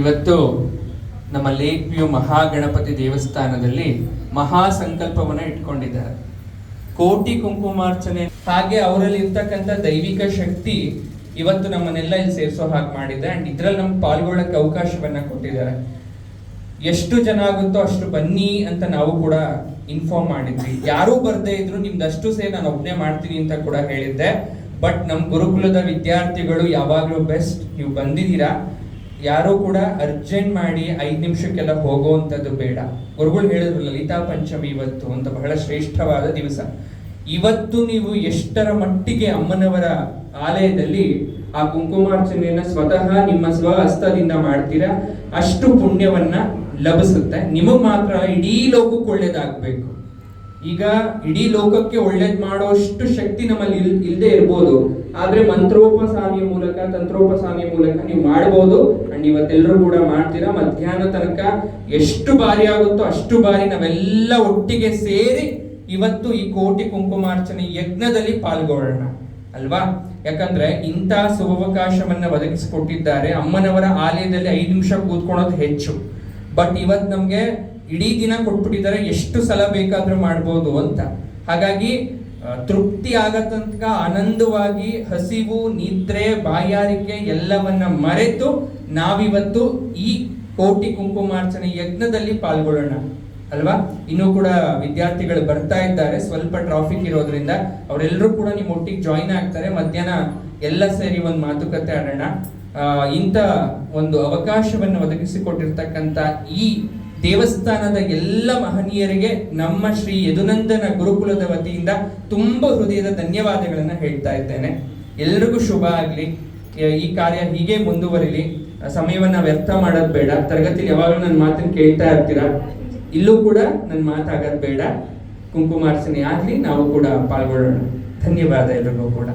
ಇವತ್ತು ನಮ್ಮ lake view Mahaganapati ದೇವಸ್ಥಾನದಲ್ಲಿ ಮಹಾ ಸಂಕಲ್ಪವನ್ನ ಇಟ್ಕೊಂಡಿದ್ದಾರೆ. ಕೋಟಿ ಕುಂಕುಮಾರ್ಚನೆ. ಹಾಗೆ ಅವರಲ್ಲಿ ಇರ್ತಕ್ಕಂಥ ದೈವಿಕ ಶಕ್ತಿ ಇವತ್ತು ನಮ್ಮನ್ನೆಲ್ಲ ಇಲ್ಲಿ ಸೇರಿಸೋ ಹಾಗೆ ಮಾಡಿದೆ. ಅಂಡ್ ಇದ್ರಲ್ಲಿ ನಮ್ಗೆ ಪಾಲ್ಗೊಳ್ಳಕ್ಕೆ ಅವಕಾಶವನ್ನ ಕೊಟ್ಟಿದ್ದಾರೆ. ಎಷ್ಟು ಜನ ಆಗುತ್ತೋ ಅಷ್ಟು ಬನ್ನಿ ಅಂತ ನಾವು ಕೂಡ ಇನ್ಫಾರ್ಮ್ ಮಾಡಿದ್ವಿ. ಯಾರೂ ಬರ್ದೇ ಇದ್ರು ನಿಮ್ದಷ್ಟು ಸೇ ನಾನು ಒಬ್ನೇ ಮಾಡ್ತೀನಿ ಅಂತ ಕೂಡ ಹೇಳಿದ್ದೆ. ಬಟ್ ನಮ್ಮ ಗುರುಕುಲದ ವಿದ್ಯಾರ್ಥಿಗಳು ಯಾವಾಗಲೂ ಬೆಸ್ಟ್ ನೀವು ಬಂದಿದ್ದೀರಾ? ಯಾರೂ ಕೂಡ ಅರ್ಜೆಂಟ್ ಮಾಡಿ ಐದು ನಿಮಿಷಕ್ಕೆಲ್ಲ ಹೋಗುವಂಥದ್ದು ಬೇಡ. ಗುರುಗಳು ಹೇಳಿದ್ರು ಲಲಿತಾ ಪಂಚಮಿ ಇವತ್ತು ಅಂತ ಬಹಳ ಶ್ರೇಷ್ಠವಾದ ದಿವಸ. ಇವತ್ತು ನೀವು ಎಷ್ಟರ ಮಟ್ಟಿಗೆ ಅಮ್ಮನವರ ಆಲಯದಲ್ಲಿ ಆ ಕುಂಕುಮಾರ್ಚನೆಯನ್ನ ಸ್ವತಃ ನಿಮ್ಮ ಸ್ವ ಹಸ್ತದಿಂದ ಮಾಡ್ತೀರಾ? ಅಷ್ಟು ಪುಣ್ಯವನ್ನ ಲಭಿಸುತ್ತೆ. ನಿಮಗೆ ಮಾತ್ರ ಇಡೀ ಲೋಕಕ್ಕೆ ಒಳ್ಳೇದಾಗ್ಬೇಕು. ಈಗ ಇಡೀ ಲೋಕಕ್ಕೆ ಒಳ್ಳೇದ್ ಮಾಡೋಷ್ಟು ಶಕ್ತಿ ನಮ್ಮಲ್ಲಿ ಇಲ್ ಇಲ್ಲದೆ ಇರ್ಬೋದು. ಆದ್ರೆ ಮಂತ್ರೋಪಸಾಮಿಯ ಮೂಲಕ, ತಂತ್ರೋಪಸಾಮಿಯ ಮೂಲಕ ನೀವು ಮಾಡ್ಬೋದು. ಅಂಡ್ ಇವತ್ತೆಲ್ಲರೂ ಕೂಡ ಮಾಡ್ತೀರಾ? ಮಧ್ಯಾಹ್ನ ತನಕ ಎಷ್ಟು ಬಾರಿ ಆಗುತ್ತೋ ಅಷ್ಟು ಬಾರಿ ನಾವೆಲ್ಲ ಒಟ್ಟಿಗೆ ಸೇರಿ ಇವತ್ತು ಈ ಕೋಟಿ ಕುಂಕುಮಾರ್ಚನೆ ಯಜ್ಞದಲ್ಲಿ ಪಾಲ್ಗೊಳ್ಳೋಣ. ಅಲ್ವಾ? ಯಾಕಂದ್ರೆ ಇಂಥ ಸುವಕಾಶವನ್ನ ಒದಗಿಸಿಕೊಟ್ಟಿದ್ದಾರೆ. ಅಮ್ಮನವರ ಆಲಯದಲ್ಲಿ ಐದು ನಿಮಿಷ ಕೂತ್ಕೊಳ್ಳೋದು ಹೆಚ್ಚು. ಬಟ್ ಇವತ್ ನಮ್ಗೆ ಇಡೀ ದಿನ ಕೊಟ್ಬಿಟ್ಟಿದ್ದಾರೆ, ಎಷ್ಟು ಸಲ ಬೇಕಾದ್ರೂ ಮಾಡ್ಬೋದು ಅಂತ. ಹಾಗಾಗಿ ತೃಪ್ತಿ ಆಗತನಕ ಆನಂದವಾಗಿ ಹಸಿವು, ನಿದ್ರೆ, ಬಾಯಾರಿಕೆ ಎಲ್ಲವನ್ನ ಮರೆತು ನಾವಿವತ್ತು ಈ ಕೋಟಿ ಕುಂಕುಮಾರ್ಚನೆ ಯಜ್ಞದಲ್ಲಿ ಪಾಲ್ಗೊಳ್ಳೋಣ. ಅಲ್ವಾ? ಇನ್ನೂ ಕೂಡ ವಿದ್ಯಾರ್ಥಿಗಳು ಬರ್ತಾ ಇದ್ದಾರೆ, ಸ್ವಲ್ಪ ಟ್ರಾಫಿಕ್ ಇರೋದ್ರಿಂದ. ಅವರೆಲ್ಲರೂ ಕೂಡ ನಿಮ್ಮ ಒಟ್ಟಿಗೆ ಜಾಯಿನ್ ಆಗ್ತಾರೆ. ಮಧ್ಯಾಹ್ನ ಎಲ್ಲ ಸೇರಿ ಒಂದು ಮಾತುಕತೆ ಆಡೋಣ. ಇಂಥ ಒಂದು ಅವಕಾಶವನ್ನು ಒದಗಿಸಿಕೊಟ್ಟಿರ್ತಕ್ಕಂಥ ಈ ದೇವಸ್ಥಾನದ ಎಲ್ಲ ಮಹನೀಯರಿಗೆ ನಮ್ಮ ಶ್ರೀ ಯದುನಂದನ ಗುರುಕುಲದ ವತಿಯಿಂದ ತುಂಬ ಹೃದಯದ ಧನ್ಯವಾದಗಳನ್ನು ಹೇಳ್ತಾ ಇದ್ದೇನೆ. ಎಲ್ರಿಗೂ ಶುಭ ಆಗ್ಲಿ. ಈ ಕಾರ್ಯ ಹೀಗೆ ಮುಂದುವರಿಲಿ. ಸಮಯವನ್ನ ವ್ಯರ್ಥ ಮಾಡೋದು ಬೇಡ. ತರಗತಿಲಿ ಯಾವಾಗಲೂ ನನ್ನ ಮಾತನ್ನ ಕೇಳ್ತಾ ಇರ್ತೀರಾ? ಇಲ್ಲೂ ಕೂಡ ನನ್ನ ಮಾತಾಗೋದು ಬೇಡ. ಕುಂಕುಮಾರ್ಚನೆ ಆಗ್ಲಿ, ನಾವು ಕೂಡ ಪಾಲ್ಗೊಳ್ಳೋಣ. ಧನ್ಯವಾದ ಎಲ್ರಿಗೂ ಕೂಡ.